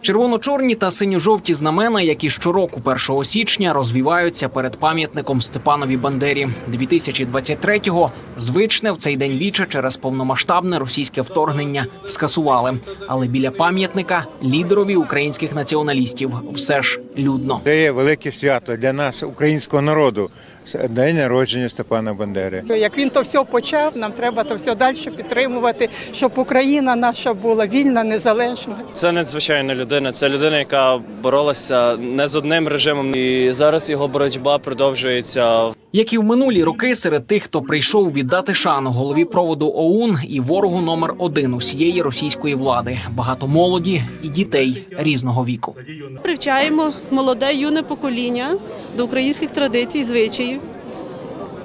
Червоно-чорні та синьо-жовті знамена, які щороку 1 січня розвіваються перед пам'ятником Степанові Бандері. 2023-го звичне в цей день віче через повномасштабне російське вторгнення скасували. Але біля пам'ятника лідерові українських націоналістів все ж людно. Це є велике свято для нас, українського народу. День народження Степана Бандери. Як він то все почав, нам треба то все далі підтримувати, щоб Україна наша була вільна, незалежна. Це надзвичайна людина. Це людина, яка боролася не з одним режимом, і зараз його боротьба продовжується. Як і в минулі роки, серед тих, хто прийшов віддати шану голові проводу ОУН і ворогу номер один усієї російської влади, багато молоді і дітей різного віку. Привчаємо молоде юне покоління до українських традицій, звичаїв.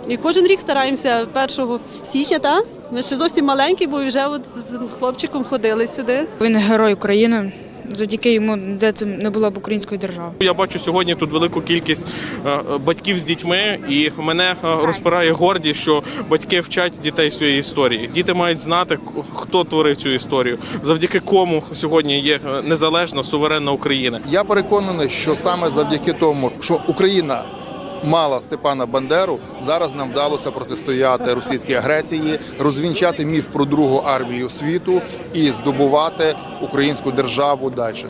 І кожен рік стараємося 1 січня, та ми ще зовсім маленькі, бо вже от з хлопчиком ходили сюди. Він герой України. Завдяки йому де це не було б української держави. Я бачу сьогодні тут велику кількість е, батьків з дітьми, і мене е, розпирає гордість, що батьки вчать дітей своєї історії. Діти мають знати, хто творив цю історію, завдяки кому сьогодні є е, незалежна суверенна Україна. Я переконаний, що саме завдяки тому, що Україна мала Степана Бандеру, зараз нам вдалося протистояти російській агресії, розвінчати міф про другу армію світу і здобувати українську державу далі.